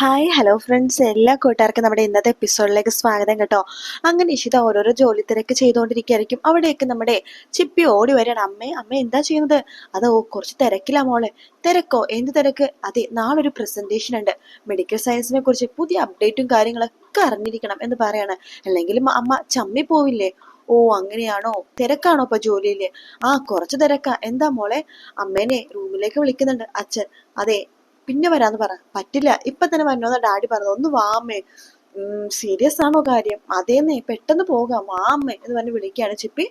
Hi hello friends എല്ലാ കൂട്ടുകാർക്കും നമ്മുടെ ഇന്നത്തെ എപ്പിസോഡിലേക്ക് സ്വാഗതം കേട്ടോ. അങ്ങനെ ഇഷിത ഓരോരോ ജോലി തിരക്ക് ചെയ്തുകൊണ്ടിരിക്കുകയായിരിക്കും. അവിടെയൊക്കെ നമ്മുടെ ചിപ്പി ഓടി വരികയാണ്. അമ്മേ അമ്മ എന്താ ചെയ്യുന്നത്? അതോ കുറച്ച് തിരക്കിലാ മോളെ. തിരക്കോ? എന്ത് തിരക്ക്? അതെ നാളെ ഒരു പ്രസന്റേഷൻ ഉണ്ട് മെഡിക്കൽ സയൻസിനെ കുറിച്ച് പുതിയ അപ്ഡേറ്റും കാര്യങ്ങളൊക്കെ അറിഞ്ഞിരിക്കണം എന്ന് പറയാണ്. അല്ലെങ്കിൽ അമ്മ ചമ്മി പോവില്ലേ? ഓ അങ്ങനെയാണോ? തിരക്കാണോ ഇപ്പൊ ജോലിയിൽ? ആ കുറച്ച് തിരക്കാ. എന്താ മോളെ? അമ്മേനെ റൂമിലേക്ക് വിളിക്കുന്നുണ്ട് അച്ഛൻ. അതെ പിന്നെ വരാന്ന് പറ. പറ്റില്ല. ഇപ്പൊ തന്നെ വരണോന്ന് ഡാഡി പറഞ്ഞു ഒന്ന് വാമേ സീരിയസ് ആണോ കാര്യം? അതേന്നേ. പെട്ടെന്ന് പോകാം. വാമേ എന്ന് പറഞ്ഞ് വിളിക്കുകയാണ് ചിപ്പി.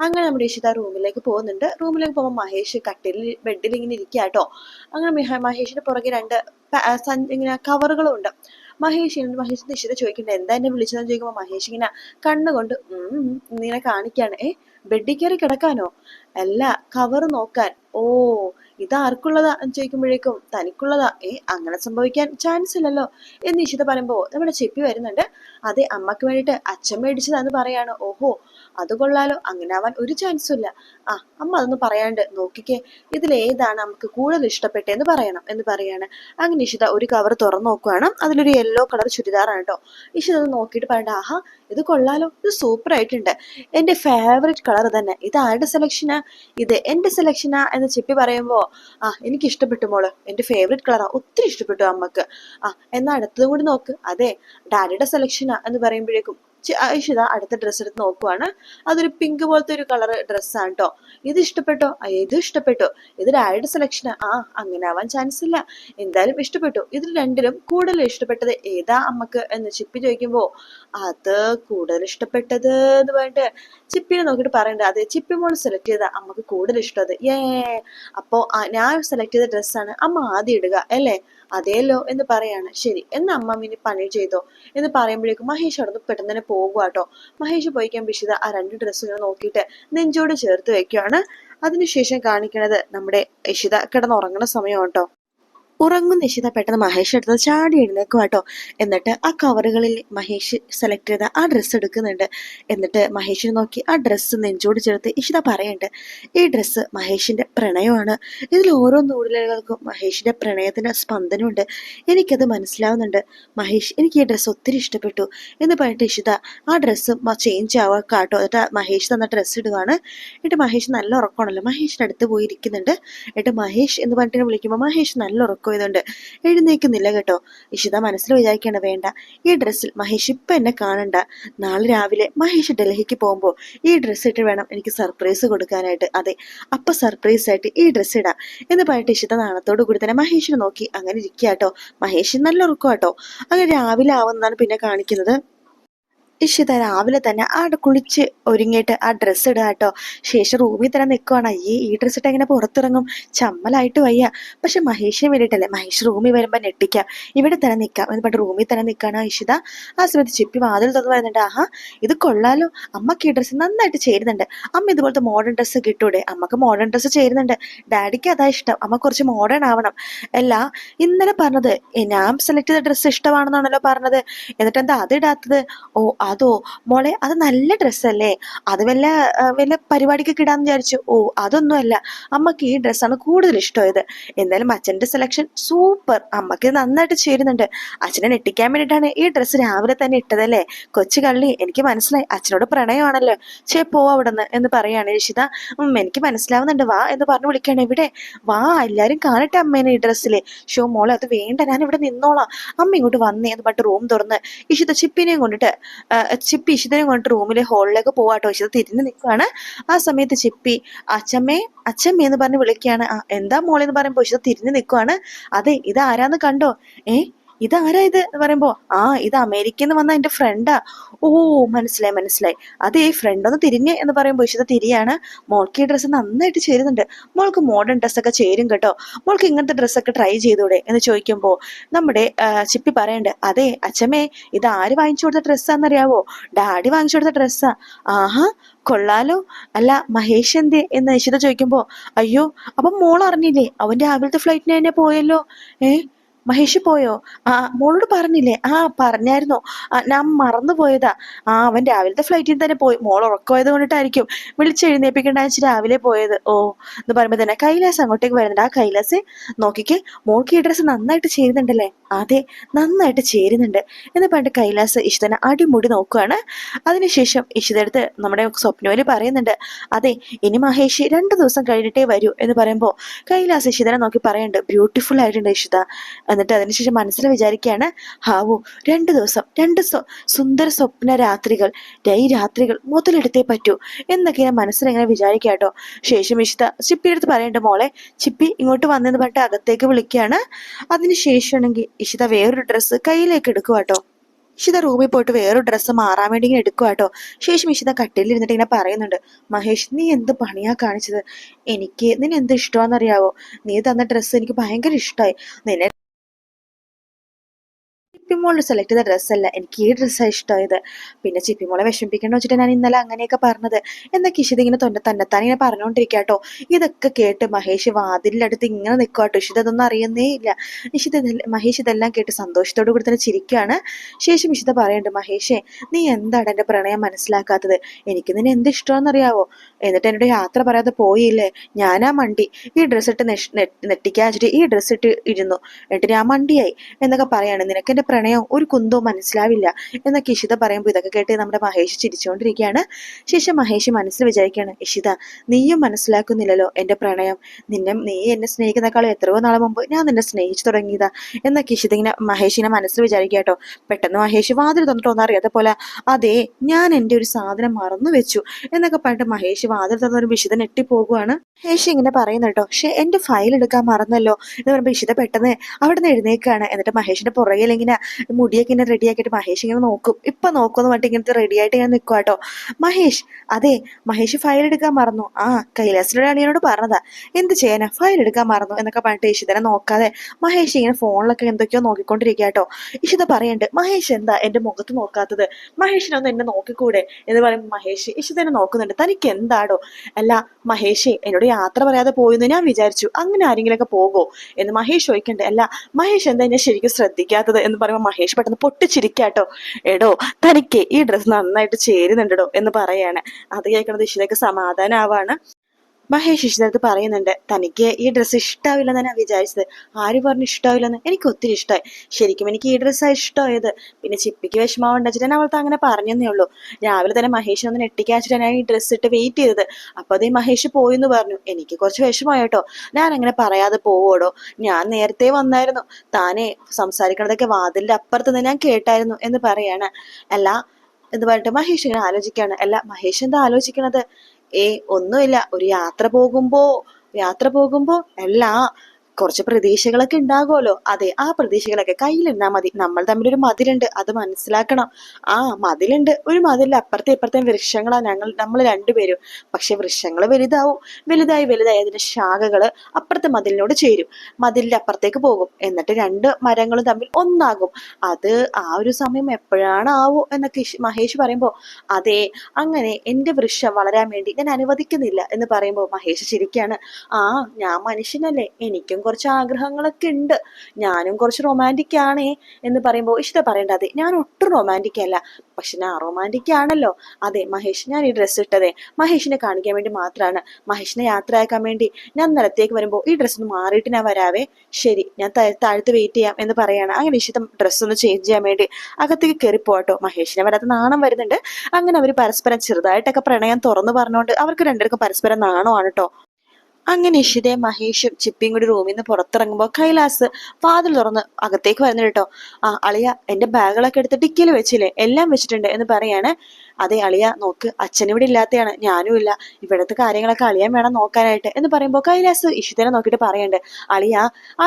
അങ്ങനെ നമ്മുടെ ഇഷിത റൂമിലേക്ക് പോകുന്നുണ്ട്. റൂമിലേക്ക് പോകുമ്പോൾ മഹേഷ് കട്ടിലിൽ ബെഡിൽ ഇങ്ങനെ ഇരിക്കുക കേട്ടോ. അങ്ങനെ മിഹ- മഹേഷിന്റെ പുറകെ രണ്ട് ഇങ്ങനെ കവറുകളും ഉണ്ട്. മഹേഷ് മഹേഷ് ഇഷിത ചോദിക്കണ്ട എന്താ എന്നെ വിളിച്ചതെന്ന് ചോദിക്കുമ്പോൾ മഹേഷ് ഇങ്ങനെ കണ്ണുകൊണ്ട് ഇങ്ങനെ കാണിക്കാണ് ഏ ബെഡിൽ കയറി കിടക്കാനോ? അല്ല കവർ നോക്കാൻ. ഓ ഇത് ആർക്കുള്ളതാ ചോദിക്കുമ്പോഴേക്കും തനിക്കുള്ളതാ. ഏ അങ്ങനെ സംഭവിക്കാൻ ചാൻസ് ഇല്ലല്ലോ എന്ന് ഇഷിത പറയുമ്പോ നമ്മുടെ ചെപ്പി വരുന്നുണ്ട്. അതെ അമ്മയ്ക്ക് വേണ്ടിയിട്ട് അച്ഛൻ മേടിച്ചതാന്ന് പറയാണ്. ഓഹോ അത് കൊള്ളാലോ. അങ്ങനെ ആവാൻ ഒരു ചാൻസും ഇല്ല. ആ അമ്മ അതൊന്ന് പറയാണ്ട് നോക്കിക്കേ. ഇതിലേതാണ് നമുക്ക് കൂടുതൽ ഇഷ്ടപ്പെട്ടതെന്ന് പറയണം എന്ന് പറയാണ്. അങ്ങനെ ഇഷിത ഒരു കവർ തുറന്നു നോക്കുവാണ്. അതിലൊരു യെല്ലോ കളർ ചുരിദാറാണ് കേട്ടോ ഇഷിത അത് നോക്കിയിട്ട് പറയണ്ട ആഹാ ഇത് കൊള്ളാലോ. ഇത് സൂപ്പർ ആയിട്ടുണ്ട്. എന്റെ ഫേവറേറ്റ് കളർ തന്നെ. ഇത് ആരുടെ സെലക്ഷനാ ഇത് എന്റെ സെലക്ഷനാ എന്ന് ചിപ്പി പറയുമ്പോ ആ എനിക്ക് ഇഷ്ടപ്പെട്ടു മോൾ. എന്റെ ഫേവറേറ്റ് കളറാ ഒത്തിരി ഇഷ്ടപ്പെട്ടു അമ്മയ്ക്ക്. ആ എന്നാ അടുത്തതും കൂടി നോക്ക്. അതെ ഡാഡിയുടെ സെലക്ഷനാ എന്ന് പറയുമ്പോഴേക്കും ഇഷിത അടുത്ത ഡ്രസ്സ് എടുത്ത് നോക്കുവാണ്. അതൊരു പിങ്ക് പോലത്തെ ഒരു കളർ ഡ്രസ്സാണ് കേട്ടോ ഇത് ഇഷ്ടപ്പെട്ടോ? ഇത് ഇഷ്ടപ്പെട്ടോ. ഇത് ഡാഡിയുടെ സെലക്ഷനാ ആ. അങ്ങനെ ആവാൻ ചാൻസ് ഇല്ല. എന്തായാലും ഇഷ്ടപ്പെട്ടു. ഇതിൽ രണ്ടിലും കൂടുതൽ ഇഷ്ടപ്പെട്ടത് ഏതാ അമ്മയ്ക്ക് എന്ന് ചിപ്പി ചോദിക്കുമ്പോ അത് കൂടുതൽ ഇഷ്ടപ്പെട്ടത് എന്ന് പറഞ്ഞിട്ട് ചിപ്പിനെ നോക്കിയിട്ട് പറയണ്ട. അതെ ചിപ്പി മോൾ സെലക്ട് ചെയ്ത അമ്മയ്ക്ക് കൂടുതൽ ഇഷ്ടം അത്. ഏ അപ്പോ ഞാൻ സെലക്ട് ചെയ്ത ഡ്രസ്സാണ് അമ്മ ആദ്യം ഇടുക അല്ലേ? അതേലോ എന്ന് പറയാണ്. ശരി എന്നാ അമ്മ മിനി പണി ചെയ്തോ? എന്ന് പറയുമ്പോഴേക്കും മഹേഷ് അവിടെ നിന്ന് പെട്ടെന്ന് തന്നെ പോകുക കേട്ടോ മഹേഷ് പോയിക്കാൻ ബിഷിത ആ രണ്ട് ഡ്രസ്സുകൾ നോക്കിയിട്ട് നെഞ്ചോട് ചേർത്ത് വെക്കുകയാണ് അതിനുശേഷം കാണിക്കണത് നമ്മുടെ ഇഷിത കിടന്നുറങ്ങുന്ന സമയം കേട്ടോ ഉറങ്ങുന്ന നിശിത പെട്ടെന്ന് മഹേഷ് എടുത്ത് ചാടി എഴുന്നേക്കും കേട്ടോ എന്നിട്ട് ആ കവറുകളിൽ മഹേഷ് സെലക്ട് ചെയ്ത ആ ഡ്രസ്സ് എടുക്കുന്നുണ്ട്. എന്നിട്ട് മഹേഷിനെ നോക്കി ആ ഡ്രസ്സ് നെഞ്ചോട് ചേർത്ത് ഇഷിത പറയുന്നുണ്ട് ഈ ഡ്രസ്സ് മഹേഷിന്റെ പ്രണയമാണ്. ഇതിൽ ഓരോ നൂലുകൾക്കും മഹേഷിന്റെ പ്രണയത്തിന്റെ സ്പന്ദനമുണ്ട്. എനിക്കത് മനസ്സിലാവുന്നുണ്ട്. മഹേഷ് എനിക്ക് ഈ ഡ്രസ്സ് ഒത്തിരി ഇഷ്ടപ്പെട്ടു. എന്ന് പറഞ്ഞിട്ട് ഇഷിത ആ ഡ്രസ്സ് ചേഞ്ച് ആവാ കാട്ടോ എന്നിട്ട് മഹേഷ് തന്ന ഡ്രസ്സ് ഇടുകയാണ് എന്നിട്ട് മഹേഷ് നല്ല ഉറക്കമാണല്ലോ. മഹേഷിന്റെ അടുത്ത് പോയി ഇരിക്കുന്നുണ്ട് എന്നിട്ട് മഹേഷ് എന്ന് പറഞ്ഞിട്ട് വിളിക്കുമ്പോൾ മഹേഷ് നല്ല ഉറക്കം ഇതുണ്ട് എഴുന്നേക്കുന്നില്ല കേട്ടോ. ഇഷിത മനസ്സിൽ വിചാരിക്കണം വേണ്ട ഈ ഡ്രസ്സിൽ മഹേഷ് ഇപ്പൊ എന്നെ കാണണ്ട. നാളെ രാവിലെ മഹേഷ് ഡൽഹിക്ക് പോകുമ്പോൾ ഈ ഡ്രസ്സ് ഇട്ട് വേണം എനിക്ക് സർപ്രൈസ് കൊടുക്കാനായിട്ട്. അതെ അപ്പൊ സർപ്രൈസ് ആയിട്ട് ഈ ഡ്രസ്സ് ഇടാം. എന്ന് പറഞ്ഞിട്ട് ഇഷിത നാണത്തോടു കൂടി തന്നെ മഹേഷിനെ നോക്കി. അങ്ങനെ ഇരിക്കുക കേട്ടോ മഹേഷ് നല്ല കേട്ടോ അങ്ങനെ രാവിലെ ആവുന്നതാണ് പിന്നെ കാണിക്കുന്നത്. ഇഷിത രാവിലെ തന്നെ ആട് കുളിച്ച് ഒരുങ്ങിയിട്ട് ആ ഡ്രസ്സ് ഇടുക കേട്ടോ. ശേഷം റൂമിൽ തന്നെ നിൽക്കുവാണ് അയ്യേ ഈ ഡ്രസ്സ് ഇട്ട് എങ്ങനെ പുറത്തിറങ്ങും? ചമ്മലായിട്ട് വയ്യ. പക്ഷെ മഹേഷിന് വേണ്ടിയിട്ടല്ലേ? മഹേഷ് റൂമിൽ വരുമ്പോൾ ഞെട്ടിക്കാം. ഇവിടെ തന്നെ നിൽക്കാം എന്ന് പറഞ്ഞിട്ട് റൂമിൽ തന്നെ നിൽക്കാണ് ഇഷിത. ആ സമയത്ത് ചിപ്പി വാതിൽ തുറന്ന് വരുന്നുണ്ട് ആഹാ ഇത് കൊള്ളാലോ. അമ്മയ്ക്ക് ഈ ഡ്രസ്സ് നന്നായിട്ട് ചേരുന്നുണ്ട്. അമ്മ ഇതുപോലത്തെ മോഡേൺ ഡ്രസ്സ് കിട്ടൂടെ? അമ്മയ്ക്ക് മോഡേൺ ഡ്രസ്സ് ചേരുന്നുണ്ട്. ഡാഡിക്ക് അതാ ഇഷ്ടം. അമ്മ കുറച്ച് മോഡേൺ ആവണം. അല്ല ഇന്നലെ പറഞ്ഞത് ഞാൻ സെലക്ട് ചെയ്ത ഡ്രസ്സ് ഇഷ്ടമാണെന്നാണല്ലോ പറഞ്ഞത്. എന്നിട്ട് എന്താ അത് ഇടാത്തത്? ഓ അതോ മോളെ അത് നല്ല ഡ്രസ്സല്ലേ? അത് വല്ല വല്ല പരിപാടിക്ക് ഇടാന്ന് വിചാരിച്ചു. ഓ അതൊന്നുമല്ല. അമ്മയ്ക്ക് ഈ ഡ്രസ്സാണ് കൂടുതൽ ഇഷ്ടമായത്. എന്തായാലും അച്ഛന്റെ സെലക്ഷൻ സൂപ്പർ അമ്മയ്ക്ക് നന്നായിട്ട് ചേരുന്നുണ്ട്. അച്ഛനെ നെട്ടിക്കാൻ വേണ്ടിയിട്ടാണ് ഈ ഡ്രസ്സ് രാവിലെ തന്നെ ഇട്ടതല്ലേ? കൊച്ചു കള്ളി എനിക്ക് മനസ്സിലായി. അച്ഛനോട് പ്രണയമാണല്ലോ. ചേ പോ അവിടുന്ന് എന്ന് പറയാണ് രക്ഷിത. എനിക്ക് മനസ്സിലാവുന്നുണ്ട്. വാ എന്ന് പറഞ്ഞു വിളിക്കുകയാണ് ഇവിടെ. വാ എല്ലാരും കാണട്ടെ അമ്മേനെ ഈ ഡ്രസ്സിൽ ഷോ മോളെ അത് വേണ്ട. ഞാൻ ഇവിടെ നിന്നോളാം. അമ്മ ഇങ്ങോട്ട് വന്നേ എന്ന് പറഞ്ഞിട്ട് റൂം തുറന്ന് ഇഷിത ചിപ്പിനെയും കൊണ്ടിട്ട് ചിപ്പി ഇഷിതനെ കൊണ്ടിട്ട് റൂമിലെ ഹോളിലേക്ക് പോവാട്ടോ. ഇഷിത തിരിഞ്ഞു നിൽക്കുകയാണ്. ആ സമയത്ത് ചിപ്പി അച്ഛമ്മേ അച്ഛമ്മേ എന്ന് പറഞ്ഞ് വിളിക്കുകയാണ്. എന്താ മോളെന്ന് പറയുമ്പോൾ ഇഷിത തിരിഞ്ഞു നിൽക്കുകയാണ്. അതെ ഇത് ആരാന്ന് കണ്ടോ? ഏ ഇതാരാ ഇത് എന്ന് പറയുമ്പോ ആ ഇത് അമേരിക്കയിൽ നിന്ന് വന്ന എന്റെ ഫ്രണ്ടാ ഓ മനസ്സിലായി മനസ്സിലായി. അതെ ഫ്രണ്ട് ഒന്ന് തിരിഞ്ഞ് എന്ന് പറയുമ്പോൾ ഇഷിത തിരിയാണ്. മോൾക്ക് ഈ ഡ്രസ്സ് നന്നായിട്ട് ചേരുന്നുണ്ട്. മോൾക്ക് മോഡേൺ ഡ്രസ്സൊക്കെ ചേരും കേട്ടോ. മോൾക്ക് ഇങ്ങനത്തെ ഡ്രസ്സൊക്കെ ട്രൈ ചെയ്തൂടെ എന്ന് ചോദിക്കുമ്പോൾ നമ്മുടെ ചിപ്പി പറയണ്ട് അതെ അച്ഛമ്മേ ഇത് ആര് വാങ്ങിച്ചു കൊടുത്ത ഡ്രസ്സാന്നറിയാവോ ഡാഡി വാങ്ങിച്ചു കൊടുത്ത ഡ്രസ്സാ ആഹാ കൊള്ളാലോ. അല്ല മഹേഷ് എന്തേ? എന്ന് ഇഷിത ചോദിക്കുമ്പോ അയ്യോ അപ്പം മോൾ അറിഞ്ഞില്ലേ? അവൻ രാവിലത്തെ ഫ്ലൈറ്റിന് തന്നെ പോയല്ലോ. ഏ? മഹേഷ് പോയോ? ആ മോളോട് പറഞ്ഞില്ലേ? ആ പറഞ്ഞായിരുന്നോ. ഞാൻ മറന്നു പോയതാ ആ അവൻ രാവിലത്തെ ഫ്ലൈറ്റിൽ തന്നെ പോയി. മോൾ ഉറക്കമായത് കൊണ്ടിട്ടായിരിക്കും വിളിച്ചെഴുന്നേപ്പിക്കേണ്ട വെച്ച് രാവിലെ പോയത്. ഓ എന്ന് പറയുമ്പോ തന്നെ കൈലാസ് അങ്ങോട്ടേക്ക് വരുന്നുണ്ട്. ആ കൈലാസ് നോക്കിക്കേ മോൾക്ക് ഈ ഡ്രസ്സ് നന്നായിട്ട് ചെയ്യുന്നുണ്ടല്ലേ അതെ നന്നായിട്ട് ചേരുന്നുണ്ട്. എന്ന് പറഞ്ഞിട്ട് കൈലാസ് ഇഷിതനെ അടിമുടി നോക്കുകയാണ്. അതിനുശേഷം ഇഷിതടുത്ത് നമ്മുടെ സ്വപ്നവലി പറയുന്നുണ്ട് അതെ ഇനി മഹേഷ് രണ്ടു ദിവസം കഴിഞ്ഞിട്ടേ വരൂ എന്ന് പറയുമ്പോൾ കൈലാസ് ഇഷിതനെ നോക്കി പറയുന്നുണ്ട് ബ്യൂട്ടിഫുൾ ആയിട്ടുണ്ട് ഇഷിത. എന്നിട്ട് അതിനുശേഷം മനസ്സിൽ വിചാരിക്കുകയാണ് ഹാവു രണ്ട് ദിവസം രണ്ട് സുന്ദര സ്വപ്ന രാത്രികൾ ഈ രാത്രികൾ മുതലെടുത്തേ പറ്റൂ എന്നൊക്കെ ഞാൻ മനസ്സിലിങ്ങനെ വിചാരിക്കാം കേട്ടോ. ശേഷം ഇഷിത ചിപ്പിയുടെ അടുത്ത് പറയണ്ട മോളെ ചിപ്പി ഇങ്ങോട്ട് വന്നെന്ന് പറഞ്ഞിട്ട് അകത്തേക്ക് വിളിക്കുകയാണ്. അതിനുശേഷമാണെങ്കിൽ ഇഷിത വേറൊരു ഡ്രസ്സ് കയ്യിലേക്ക് എടുക്കുക കേട്ടോ ഇഷിത റൂമിൽ പോയിട്ട് വേറൊരു ഡ്രസ്സ് മാറാൻ വേണ്ടി ഇങ്ങനെ എടുക്കുക കേട്ടോ ശേഷം ഇഷിത കട്ടിലിൽ ഇരുന്നിട്ട് ഇങ്ങനെ പറയുന്നുണ്ട് മഹേഷ് നീ എന്ത് പണിയാ കാണിച്ചത്? എനിക്ക് നിന്നെ എന്ത് ഇഷ്ടമാണെന്നറിയാവോ? നീ തന്ന ഡ്രസ്സ് എനിക്ക് ഭയങ്കര ഇഷ്ടമായി നിന്നെ ചിപ്പിമോൾ സെലക്ട് ചെയ്ത ഡ്രസ്സല്ല എനിക്ക് ഈ ഡ്രസ്സാണ് ഇഷ്ടമായത് പിന്നെ ചിപ്പി മോളെ വിഷമിപ്പിക്കണമെന്ന് വെച്ചിട്ട് ഞാൻ ഇന്നലെ അങ്ങനെയൊക്കെ പറഞ്ഞത്. എന്നാൽ കിഷിത് ഇങ്ങനെ തൊണ്ട തന്നെത്താൻ ഇങ്ങനെ പറഞ്ഞുകൊണ്ടിരിക്കുക കേട്ടോ ഇതൊക്കെ കേട്ട് മഹേഷ് വാതിലിനടുത്ത് ഇങ്ങനെ നിൽക്കുക കേട്ടോ ഇഷിത് അതൊന്നും അറിയുന്നേ ഇല്ല. ഇഷിത് മഹേഷ് ഇതെല്ലാം കേട്ട് സന്തോഷത്തോടു കൂടി തന്നെ ചിരിക്കുകയാണ് ശേഷം ഇഷിത പറയുന്നുണ്ട് മഹേഷേ നീ എന്താണ് എന്റെ പ്രണയം മനസ്സിലാക്കാത്തത്? എനിക്ക് നിന്നെ എന്ത് ഇഷ്ടമാണെന്നറിയാവോ എന്നിട്ട് എന്നോട് യാത്ര പറയാതെ പോയില്ലേ? ഞാനാ മണ്ടി. ഈ ഡ്രസ്സ് ഇട്ട് നെട്ടിക്കാൻ വെച്ചിട്ട് ഈ ഡ്രസ്സ് ഇട്ട് ഇരുന്നു. എന്നിട്ട് ഞാൻ മണ്ടിയായി. എന്നൊക്കെ പറയാണ്. നിനക്ക് എന്റെ പ്രണയം ഒരു കുന്തവും മനസ്സിലാവില്ല. എന്നൊക്കെ ഇഷിത പറയുമ്പോൾ ഇതൊക്കെ കേട്ട് നമ്മുടെ മഹേഷ് ചിരിച്ചുകൊണ്ടിരിക്കുകയാണ്. ശേഷം മഹേഷ് മനസ്സിൽ വിചാരിക്കുകയാണ് ഇഷിത നീയും മനസ്സിലാക്കുന്നില്ലല്ലോ എന്റെ പ്രണയം. നിന്നെ നീ എന്നെ സ്നേഹിക്കുന്നേക്കാളും എത്രയോ നാളെ മുമ്പ് ഞാൻ നിന്നെ സ്നേഹിച്ചു തുടങ്ങിയതാ. എന്നൊക്കെ ഇഷിത ഇങ്ങനെ മഹേഷിനെ മനസ്സിൽ വിചാരിക്കുക കേട്ടോ. പെട്ടെന്ന് മഹേഷ് വാതിൽ തന്നിട്ട് ഒന്നും അറിയാതെ പോലെ അതെ ഞാൻ എന്റെ ഒരു സാധനം മറന്നു വെച്ചു എന്നൊക്കെ പറഞ്ഞിട്ട് മഹേഷ് വാതിൽ തന്ന ഒരു വിശുദ്ധ ഞെട്ടിപ്പോകുവാണ്. മഹേഷ് ഇങ്ങനെ പറയുന്നു കേട്ടോ പക്ഷെ എന്റെ ഫയൽ എടുക്കാൻ മറന്നല്ലോ എന്ന് പറയുമ്പോൾ ഇഷിത പെട്ടെന്ന് അവിടെ നിന്ന് എഴുന്നേക്കാണ് എന്നിട്ട് മഹേഷിന്റെ പുറകിൽ ഇങ്ങനെ മുടിയൊക്കെ ഇങ്ങനെ റെഡി ആക്കിയിട്ട് മഹേഷ് ഇങ്ങനെ നോക്കും. ഇപ്പൊ നോക്കുമെന്ന് പറഞ്ഞിട്ട് ഇങ്ങനത്തെ റെഡി ആയിട്ട് ഇങ്ങനെ നിൽക്കുക കേട്ടോ മഹേഷ് അതെ മഹേഷ് ഫയൽ എടുക്കാൻ മറന്നു. ആ കൈലാസിലൂടെ അളിയനോട് പറഞ്ഞതാ. എന്ത് ചെയ്യാനാ? ഫയൽ എടുക്കാൻ മറന്നു എന്നൊക്കെ പറഞ്ഞിട്ട് ഇഷിതനെ നോക്കാതെ മഹേഷ് ഇങ്ങനെ ഫോണിലൊക്കെ എന്തൊക്കെയോ നോക്കിക്കൊണ്ടിരിക്കുക കേട്ടോ ഇഷിത പറയണ്ട് മഹേഷ് എന്താ എന്റെ മുഖത്ത് നോക്കാത്തത്? മഹേഷിനൊന്ന് എന്നെ നോക്കിക്കൂടെ? എന്ന് പറയുമ്പോൾ മഹേഷ് ഇഷിതനെ നോക്കുന്നുണ്ട്. തനിക്ക് എന്താടോ? അല്ല മഹേഷേ എന്നോട് യാത്ര പറയാതെ പോയെന്ന് ഞാൻ വിചാരിച്ചു. അങ്ങനെ ആരെങ്കിലും ഒക്കെ പോകോ? എന്ന് മഹേഷ് ചോദിക്കണ്ടേ. അല്ല മഹേഷ് എന്താ എന്നെ ശരിക്കും ശ്രദ്ധിക്കാത്തത്? എന്ന് പറയുമ്പോൾ മഹേഷ് പെട്ടെന്ന് പൊട്ടിച്ചിരിക്കാട്ടോ. എടോ തനിക്ക് ഈ ഡ്രസ്സ് നന്നായിട്ട് ചേരുന്നുണ്ടോ എന്ന് പറയാണ്. അത് കേൾക്കുന്നത് ഇഷിതയ്ക്ക് സമാധാനാവാണ്. മഹേഷ് ഇഷ്ടത്ത് പറയുന്നുണ്ട് തനിക്ക് ഈ ഡ്രസ്സ് ഇഷ്ടാവില്ലെന്ന് ഞാൻ വിചാരിച്ചത്. ആര് പറഞ്ഞു ഇഷ്ടാവില്ലെന്ന്? എനിക്ക് ഒത്തിരി ഇഷ്ടമായി ശരിക്കും എനിക്ക് ഈ ഡ്രസ്സാണ് ഇഷ്ടമായത്. പിന്നെ ചിപ്പിക്ക് വിഷമാവണ്ട വെച്ചിട്ട് ഞാൻ അവൾക്ക് അങ്ങനെ പറഞ്ഞതേ ഉള്ളൂ. രാവിലെ തന്നെ മഹേഷിനെ ഒന്ന് നെട്ടിക്കാച്ചിട്ടാണ് ഞാൻ ഈ ഡ്രസ്സ് ഇട്ട് വെയിറ്റ് ചെയ്തത്. അപ്പോൾ അതേ മഹേഷ് പോയി എന്ന് പറഞ്ഞു. എനിക്ക് കുറച്ച് വിഷമമായി കേട്ടോ. ഞാൻ അങ്ങനെ പറയാതെ പോവോടോ? ഞാൻ നേരത്തെ വന്നായിരുന്നു. താനെ സംസാരിക്കണതൊക്കെ വാതിലിന്റെ അപ്പുറത്ത് നിന്ന് ഞാൻ കേട്ടായിരുന്നു എന്ന് പറയാണ്. അല്ല എന്ന് പറഞ്ഞിട്ട് മഹേഷ് ഇങ്ങനെ ആലോചിക്കുകയാണ് അല്ല മഹേഷ് എന്താ ആലോചിക്കണത്? ഏ ഒന്നുമില്ല. ഒരു യാത്ര പോകുമ്പോ യാത്ര പോകുമ്പോ എല്ലാ കുറച്ച് പ്രതീക്ഷകളൊക്കെ ഉണ്ടാകുമല്ലോ. അതെ ആ പ്രതീക്ഷകളൊക്കെ കയ്യിലിരുന്നാ മതി. നമ്മൾ തമ്മിലൊരു മതിലുണ്ട് അത് മനസ്സിലാക്കണം. ആ മതിലുണ്ട്. ഒരു മതിലിൽ അപ്പുറത്തെ ഇപ്പുറത്തെ വൃക്ഷങ്ങളാ ഞങ്ങൾ നമ്മൾ രണ്ടുപേരും. പക്ഷെ വൃക്ഷങ്ങൾ വലുതാവും. വലുതായി വലുതായി അതിന്റെ ശാഖകൾ അപ്പുറത്തെ മതിലിനോട് ചേരും. മതിലിന്റെ അപ്പുറത്തേക്ക് പോകും. എന്നിട്ട് രണ്ട് മരങ്ങളും തമ്മിൽ ഒന്നാകും. അത് ആ ഒരു സമയം എപ്പോഴാണ് ആവോ എന്നൊക്കെ മഹേഷ് പറയുമ്പോ അതെ അങ്ങനെ എന്റെ വൃക്ഷം വളരാൻ വേണ്ടി ഞാൻ അനുവദിക്കുന്നില്ല എന്ന് പറയുമ്പോൾ മഹേഷ് ശരിക്കാണ് ആ ഞാൻ മനുഷ്യനല്ലേ. എനിക്കും കുറച്ച് ആഗ്രഹങ്ങളൊക്കെ ഉണ്ട്. ഞാനും കുറച്ച് റൊമാന്റിക് ആണേ എന്ന് പറയുമ്പോൾ ഇഷ്ട പറയേണ്ട അതെ. ഞാൻ ഒട്ടും റൊമാന്റിക് അല്ല. പക്ഷെ ഞാൻ റൊമാന്റിക് ആണല്ലോ. അതെ മഹേഷ് ഞാൻ ഈ ഡ്രസ്സ് ഇട്ടതെ. മഹേഷിനെ കാണിക്കാൻ വേണ്ടി മാത്രമാണ് മഹേഷിനെ യാത്രയാക്കാൻ വേണ്ടി ഞാൻ നിലത്തേക്ക് വരുമ്പോൾ ഈ ഡ്രസ്സ് ഒന്ന് മാറിയിട്ട് ഞാൻ വരാവേ. ശരി ഞാൻ താഴത്ത് വെയിറ്റ് ചെയ്യാം എന്ന് പറയാണ്. അങ്ങനെ ഇഷ്ടം ഡ്രസ്സ് ഒന്ന് ചേഞ്ച് ചെയ്യാൻ വേണ്ടി അകത്തേക്ക് കയറി പോട്ടോ മഹേഷിനെ വരാത്ത നാണം വരുന്നുണ്ട്. അങ്ങനെ അവർ പരസ്പരം ചെറുതായിട്ടൊക്കെ പ്രണയം തുറന്നു പറഞ്ഞുകൊണ്ട് അവർക്ക് രണ്ടുപേർക്കും പരസ്പരം നാണമാണ് കേട്ടോ അങ്ങനെ ഇഷിതയും മഹേഷും ചിപ്പിയും കൂടി റൂമിൽ നിന്ന് പുറത്തിറങ്ങുമ്പോൾ കൈലാസ് വാതിൽ തുറന്ന് അകത്തേക്ക് വരുന്നു കേട്ടോ. ആ അളിയ എന്റെ ബാഗുകളൊക്കെ എടുത്ത് ഡിക്കിയിൽ വെച്ചില്ലേ? എല്ലാം വെച്ചിട്ടുണ്ട് എന്ന് പറയാണ്. അതെ അളിയ നോക്ക് അച്ഛൻ ഇവിടെ ഇല്ലാത്തയാണ്. ഞാനും ഇല്ല. ഇവിടുത്തെ കാര്യങ്ങളൊക്കെ അളിയാൻ വേണം നോക്കാനായിട്ട് എന്ന് പറയുമ്പോൾ കൈലാസ് ഇഷിതനെ നോക്കിയിട്ട് പറയണ്ട്. അളിയ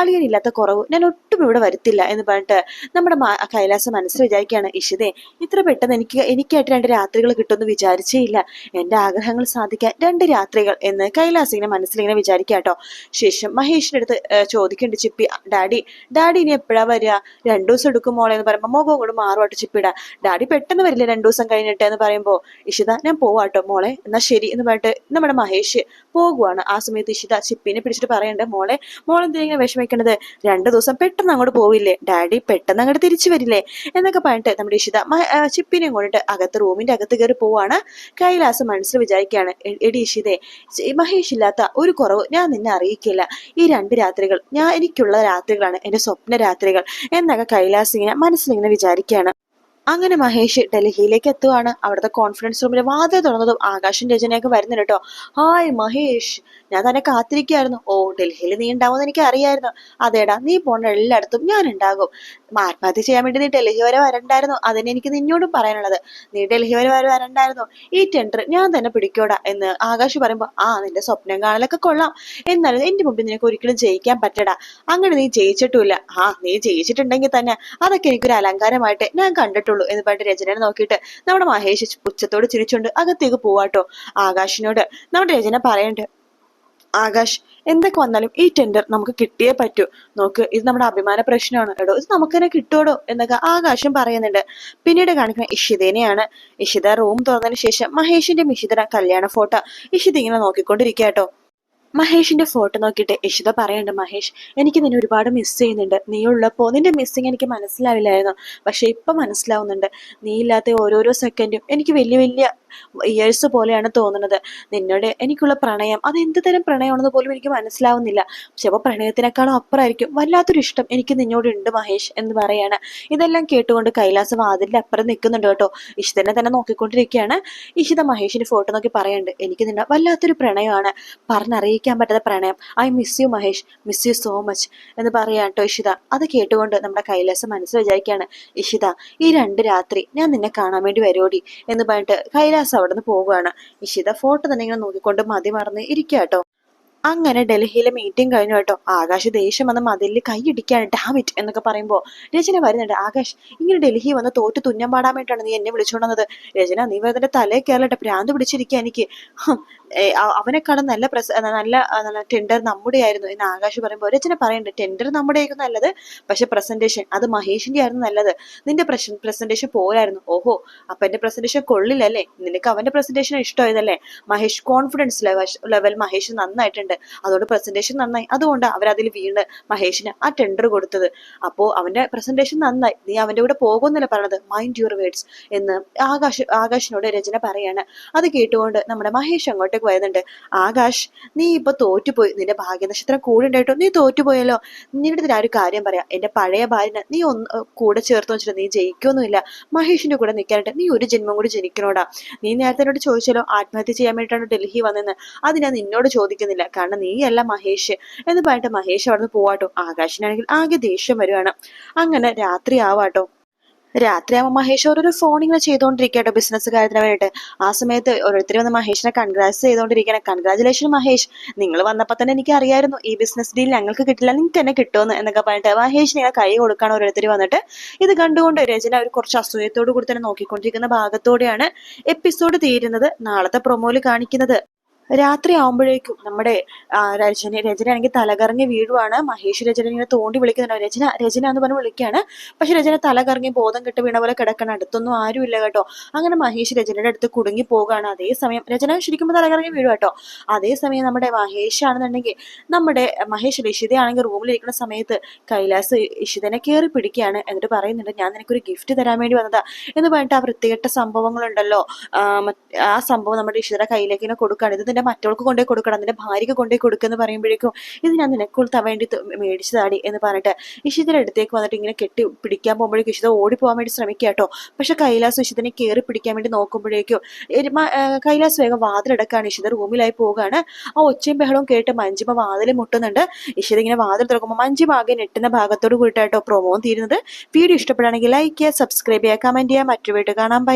അളിയനില്ലാത്ത കുറവ് ഞാൻ ഒട്ടും ഇവിടെ വരുത്തില്ല എന്ന് പറഞ്ഞിട്ട് നമ്മുടെ കൈലാസ് മനസ്സിൽ വിചാരിക്കുകയാണ്. ഇഷിതേ ഇത്ര പെട്ടെന്ന് എനിക്ക് എനിക്കായിട്ട് രണ്ട് രാത്രികൾ കിട്ടുമെന്ന് വിചാരിച്ചേ ഇല്ല. എന്റെ ആഗ്രഹങ്ങൾ സാധിക്കാൻ രണ്ട് രാത്രികൾ എന്ന് കൈലാസ് ഇങ്ങനെ മനസ്സിലിങ്ങനെ വിചാരിക്കുക കേട്ടോ. ശേഷം മഹേഷിന്റെ അടുത്ത് ചോദിക്കുന്നുണ്ട് ചിപ്പി ഡാഡി ഡാഡി ഇനി എപ്പോഴാ വരിക? രണ്ടു ദിവസം എടുക്കും മോളെ എന്ന് പറയുമ്പോൾ മുഖം കൂടെ മാറുവാട്ട് ചിപ്പിടാ ഡാഡി പെട്ടെന്ന് വരില്ലേ രണ്ടു ദിവസം കഴിഞ്ഞിട്ട് എന്ന് പറയുമ്പോൾ ഇഷിത ഞാൻ പോവാട്ടോ മോളെ എന്നാൽ ശരി എന്ന് പറഞ്ഞിട്ട് നമ്മുടെ മഹേഷ് പോകുവാണ്. ആ സമയത്ത് ഇഷിത ചിപ്പിനെ പിടിച്ചിട്ട് പറയണ്ടേ മോളെ മോളെന്തിനാ വിഷമിക്കണത്? രണ്ട് ദിവസം പെട്ടെന്ന് അങ്ങോട്ട് പോവില്ലേ? ഡാഡി പെട്ടെന്ന് അങ്ങോട്ട് തിരിച്ചു വരില്ലേ? എന്നൊക്കെ പറഞ്ഞിട്ട് നമ്മുടെ ഇഷിത ചിപ്പിനെ കൊണ്ടിട്ട് അകത്ത് റൂമിന്റെ അകത്ത് കയറി പോവാണ്. കൈലാസം മനസ്സിൽ വിചാരിക്കുകയാണ് "എ- എടി ഇഷിതേ മഹേഷ് ഇല്ലാത്ത ഒരു കുറവ് ഞാൻ നിന്നെ അറിയിക്കില്ല. ഈ രണ്ട് രാത്രികൾ ഞാൻ എനിക്കുള്ള രാത്രികളാണ് എന്റെ സ്വപ്ന രാത്രികൾ എന്നൊക്കെ കൈലാസ് ഇങ്ങനെ മനസ്സിലിങ്ങനെ വിചാരിക്കുകയാണ് അങ്ങനെ മഹേഷ് ഡൽഹിയിലേക്ക് എത്തുവാണ്. അവിടുത്തെ കോൺഫറൻസ് റൂമിൽ വാതിൽ തുറന്നതും ആകാശം രചനയൊക്കെ വരുന്നുണ്ട് കേട്ടോ. ഹായ് മഹേഷ് ഞാൻ തന്നെ കാത്തിരിക്കുമായിരുന്നു ഓ ഡൽഹിയിൽ നീ ഉണ്ടാവുമെന്ന് എനിക്ക് അറിയായിരുന്നു അതേടാ നീ പോണ എല്ലായിടത്തും ഞാൻ ഉണ്ടാകും. ആത്മഹത്യ ചെയ്യാൻ വേണ്ടി നീ ഡൽഹി വരെ വരണ്ടായിരുന്നു. അതിന് എനിക്ക് നിന്നോടും പറയാനുള്ളത്. നീ ഡൽഹി വരെ വരെ വരണ്ടായിരുന്നു. ഈ ടെൻഡർ ഞാൻ തന്നെ പിടിക്കോടാ എന്ന് ആകാശ് പറയുമ്പോൾ ആ നിന്റെ സ്വപ്നം കാണലൊക്കെ കൊള്ളാം. എന്നാലും എന്റെ മുമ്പിൽ നിനക്ക് ഒരിക്കലും ജയിക്കാൻ പറ്റടാ. അങ്ങനെ നീ ജയിച്ചിട്ടുമില്ല. ആ നീ ജയിച്ചിട്ടുണ്ടെങ്കിൽ തന്നെ അതൊക്കെ എനിക്കൊരു അലങ്കാരമായിട്ട് ഞാൻ കണ്ടിട്ടുള്ളൂ എന്ന് പറഞ്ഞിട്ട് രചനയെ നോക്കിയിട്ട് നമ്മുടെ മഹേഷ് ഉച്ചത്തോട് ചിരിച്ചുകൊണ്ട് അകത്തേക്ക് പോവാട്ടോ ആകാശിനോട്. നമ്മുടെ രചന പറയണ്ട് ആകാശ് എന്തൊക്കെ വന്നാലും ഈ ടെൻഡർ നമുക്ക് കിട്ടിയേ പറ്റൂ. നോക്ക് ഇത് നമ്മുടെ അഭിമാന പ്രശ്നമാണ്. എടോ ഇത് നമുക്ക് തന്നെ കിട്ടുമോ എന്നൊക്കെ ആകാശം പറയുന്നുണ്ട്. പിന്നീട് കാണിക്കുന്ന ഇഷിതേനെയാണ്. ഇഷിത റൂം തുറന്നതിന് ശേഷം മഹേഷിന്റെ മിഷിതന കല്യാണ ഫോട്ടോ ഇഷിത ഇങ്ങനെ നോക്കിക്കൊണ്ടിരിക്കുക കേട്ടോ. മഹേഷിന്റെ ഫോട്ടോ നോക്കിയിട്ട് ഇഷിത പറയുന്നുണ്ട് മഹേഷ് എനിക്ക് നിന്നെ ഒരുപാട് മിസ് ചെയ്യുന്നുണ്ട്. നീ ഉള്ളപ്പോ നിന്റെ മിസ്സിങ് എനിക്ക് മനസ്സിലാവില്ലായിരുന്നു. പക്ഷെ ഇപ്പൊ മനസ്സിലാവുന്നുണ്ട്. നീ ഇല്ലാത്ത ഓരോരോ സെക്കൻഡും എനിക്ക് വലിയ വലിയ ഇയേഴ്സ് പോലെയാണ് തോന്നുന്നത്. നിന്നോട് എനിക്കുള്ള പ്രണയം അത് എന്ത് തരം പ്രണയമാണെന്ന് പോലും എനിക്ക് മനസ്സിലാവുന്നില്ല. പക്ഷെ അപ്പോൾ പ്രണയത്തിനേക്കാളും അപ്പുറമായിരിക്കും വല്ലാത്തൊരു ഇഷ്ടം എനിക്ക് നിന്നോട് ഉണ്ട് മഹേഷ് എന്ന് പറയാണ്. ഇതെല്ലാം കേട്ടുകൊണ്ട് കൈലാസ് വാതിലിന്റെ അപ്പുറം നിൽക്കുന്നുണ്ട് കേട്ടോ. ഇഷിതനെ തന്നെ നോക്കിക്കൊണ്ടിരിക്കുകയാണ്. ഇഷിത മഹേഷിന്റെ ഫോട്ടോ നോക്കി പറയുന്നുണ്ട് എനിക്ക് നിന്നെ വല്ലാത്തൊരു പ്രണയമാണ്. പറഞ്ഞറിയിക്കാൻ പറ്റാത്ത പ്രണയം. I miss you Mahesh. Miss you so much എന്ന് പറയാം കേട്ടോ ഇഷിത. അത് കേട്ടുകൊണ്ട് നമ്മുടെ കൈലാസം മനസ്സിൽ വിചാരിക്കുകയാണ് ഇഷിത ഈ രണ്ട് രാത്രി ഞാൻ നിന്നെ കാണാൻ വേണ്ടി വരോടി. എന്ന് പറഞ്ഞിട്ട് കൈലാസ് അവിടെ നിന്ന് പോവുകയാണ് ഇഷിത ഫോട്ടോ തന്നെ ഇങ്ങനെ നോക്കിക്കൊണ്ട് മതി മറന്ന് ഇരിക്കുക കേട്ടോ അങ്ങനെ ഡൽഹിയിലെ മീറ്റിംഗ് കഴിഞ്ഞു കേട്ടോ. ആകാശ് ദേഷ്യം വന്ന് മതിലിൽ കൈയിടിക്കാണ് ഡാമിറ്റ് എന്നൊക്കെ പറയുമ്പോൾ രചന വരുന്നുണ്ട്. ആകാശ് ഇങ്ങനെ ഡൽഹി വന്ന് തോറ്റ് തുന്നം പാടാൻ വേണ്ടിയിട്ടാണ് നീ എന്നെ വിളിച്ചുകൊണ്ടത് രചന നീ വെറുതെ തലേ കയറലട്ടെ പ്രാന്ത് പിടിച്ചിരിക്കുക എനിക്ക്. അവനെക്കാളും നല്ല പ്രസ നല്ല ടെൻഡർ നമ്മുടെ ആയിരുന്നു എന്ന് ആകാശ് പറയുമ്പോൾ രചന പറയുന്നുണ്ട്. ടെൻഡർ നമ്മുടെ ആയിരുന്നു നല്ലത്. പക്ഷെ പ്രസന്റേഷൻ അത് മഹേഷിന്റെ ആയിരുന്നു നല്ലത്. നിന്റെ പ്രസന്റേഷൻ പോരായിരുന്നു. ഓഹോ അപ്പൊ എന്റെ പ്രസന്റേഷൻ കൊള്ളില്ലല്ലേ? നിനക്ക് അവന്റെ പ്രസന്റേഷൻ ഇഷ്ടമായതല്ലേ? മഹേഷ് കോൺഫിഡൻസ് ലെവൽ മഹേഷ് നന്നായിട്ടുണ്ട്. അതുകൊണ്ട് പ്രസന്റേഷൻ നന്നായി. അതുകൊണ്ട് അവരതിൽ വീണ് മഹേഷിന് ആ ടെൻഡർ കൊടുത്തത്. അപ്പോൾ അവന്റെ പ്രസന്റേഷൻ നന്നായി. നീ അവന്റെ കൂടെ പോകുന്നില്ല പറഞ്ഞത് മൈൻഡ് യുവർ വേർഡ്സ് എന്ന് ആകാശ് ആകാശിനോട് രചന പറയാണ്. അത് കേട്ടുകൊണ്ട് നമ്മുടെ മഹേഷ് അങ്ങോട്ടേക്ക് വരുന്നുണ്ട് ആകാശ് നീ ഇപ്പൊ തോറ്റുപോയി. നിന്റെ ഭാഗ്യനക്ഷത്രം കൂടെ ഉണ്ടായിട്ടോ? നീ തോറ്റുപോയല്ലോ. നിന്റെ ഒരു കാര്യം പറയാം. എന്റെ പഴയ ഭാര്യനെ നീ ഒന്ന് കൂടെ ചേർത്ത് വെച്ചിട്ട് നീ ജയിക്കൊന്നുമില്ല. മഹേഷിന്റെ കൂടെ നിൽക്കാനായിട്ട് നീ ഒരു ജന്മം കൂടി ജനിക്കണോടാ. നീ നേരത്തെ എന്നോട് ചോദിച്ചല്ലോ ആത്മഹത്യ ചെയ്യാൻ വേണ്ടിയിട്ടാണ് ഡൽഹി വന്നെന്ന് അത് ഞാൻ നിന്നോട് ചോദിക്കുന്നില്ല. കാരണം നീയല്ല മഹേഷ്. എന്ന് പറഞ്ഞിട്ട് മഹേഷ് അവിടെ നിന്ന് പോവാട്ടോ. ആകാശിനാണെങ്കിൽ ആകെ ദേഷ്യം വരുവാണ്. അങ്ങനെ രാത്രി ആവാട്ടോ. രാത്രിയാകുമ്പോൾ മഹേഷ് ഓരോരോ ഫോൺ ഇങ്ങനെ ചെയ്തുകൊണ്ടിരിക്കട്ടോ ബിസിനസ് കാര്യത്തിന് വേണ്ടിയിട്ട്. ആ സമയത്ത് ഓരോരുത്തർ വന്ന് മഹേഷിനെ കൺഗ്രാറ്റ്സ് ചെയ്തുകൊണ്ടിരിക്കണം കൺഗ്രാചുലേഷൻ മഹേഷ്. നിങ്ങൾ വന്നപ്പോൾ തന്നെ എനിക്ക് അറിയായിരുന്നു. ഈ ബിസിനസ് ഡീൽ ഞങ്ങൾക്ക് കിട്ടില്ല. നിങ്ങൾക്ക് തന്നെ കിട്ടുമെന്ന് എന്നൊക്കെ പറഞ്ഞിട്ട് മഹേഷ് ഇങ്ങനെ കൈ കൊടുക്കാണ് ഓരോരുത്തർ വന്നിട്ട്. ഇത് കണ്ടുകൊണ്ട് രചന ഒരു കുറച്ച് അസൂയത്തോടു കൂടി തന്നെ നോക്കിക്കൊണ്ടിരിക്കുന്ന ഭാഗത്തോടെയാണ് എപ്പിസോഡ് തീരുന്നത്. നാളത്തെ പ്രൊമോയിൽ കാണിക്കുന്നത്. രാത്രി ആവുമ്പോഴേക്കും നമ്മുടെ രചന രചന രചനയാണെങ്കിൽ തലകറങ്ങി വീഴുവാണ്. മഹേഷ് രചന ഇങ്ങനെ തോണ്ടി വിളിക്കുന്നുണ്ട്. രചന രചന എന്ന് പറഞ്ഞ് വിളിക്കുകയാണ്. പക്ഷെ രചന തലകറങ്ങി ബോധം കെട്ട് വീണ പോലെ കിടക്കണം അടുത്തൊന്നും ആരുമില്ല കേട്ടോ. അങ്ങനെ മഹേഷ് രചനയുടെ അടുത്ത് കുടുങ്ങി പോവുകയാണ്. അതേസമയം രചന ശരിക്കും തലകറങ്ങി വീഴും കേട്ടോ. അതേസമയം നമ്മുടെ മഹേഷ് ആണെന്നുണ്ടെങ്കിൽ നമ്മുടെ മഹേഷ് ഇഷിതയാണെങ്കിൽ റൂമിലിരിക്കുന്ന സമയത്ത് കൈലാസ് ഇഷിതനെ കയറി പിടിക്കുകയാണ്. എന്നിട്ട് പറയുന്നുണ്ട് ഞാൻ നിനക്കൊരു ഗിഫ്റ്റ് തരാൻ വേണ്ടി വന്നതാ. എന്ന് പറഞ്ഞിട്ട് ആ വൃത്തികെട്ട സംഭവങ്ങളുണ്ടല്ലോ. ആ, സംഭവം നമ്മുടെ ഇഷിതയുടെ കയ്യിലേക്ക് കൊടുക്കുകയാണ്. ഇത് നിന്റെ മറ്റവൾക്ക് കൊണ്ടേ കൊടുക്കണം നിന്റെ ഭാര്യയ്ക്ക് കൊണ്ടേ കൊടുക്കുക പറയുമ്പോഴേക്കും ഇത് ഞാൻ നിനക്കുള്ള വേണ്ടി മേടിച്ചതാടി എന്ന് പറഞ്ഞിട്ട് ഇഷിതയുടെ അടുത്തേക്ക് വന്നിട്ട് ഇങ്ങനെ കെട്ടി പിടിക്കാൻ പോകുമ്പോഴേക്കും ഇഷിത ഓടി പോകാൻ വേണ്ടി ശ്രമിക്കുക കേട്ടോ പക്ഷെ കൈലാസ് ഇഷിതനെ കയറി പിടിക്കാൻ വേണ്ടി നോക്കുമ്പോഴേക്കും കൈലാസ് വേഗം വാതിലടക്കാണ്. ഇഷിത റൂമിലായി പോവുകയാണ്. ആ ഒച്ചയും ബഹളവും കേട്ട് മഞ്ജിമ വാതിൽ മുട്ടുന്നുണ്ട്. ഇഷിത ഇങ്ങനെ വാതിൽ തുറക്കുമ്പോൾ മഞ്ജിമ ആകെ ഞെട്ടുന്ന ഭാഗത്തോട് കൂടിയിട്ടാട്ടോ പ്രൊമോ തീരുന്നത്. വീഡിയോ ഇഷ്ടപ്പെടുകയാണെങ്കിൽ ലൈക്ക് ചെയ്യുക സബ്സ്ക്രൈബ് ചെയ്യുക കമന്റ് ചെയ്യുക. മറ്റു വീട്ടിൽ കാണാൻ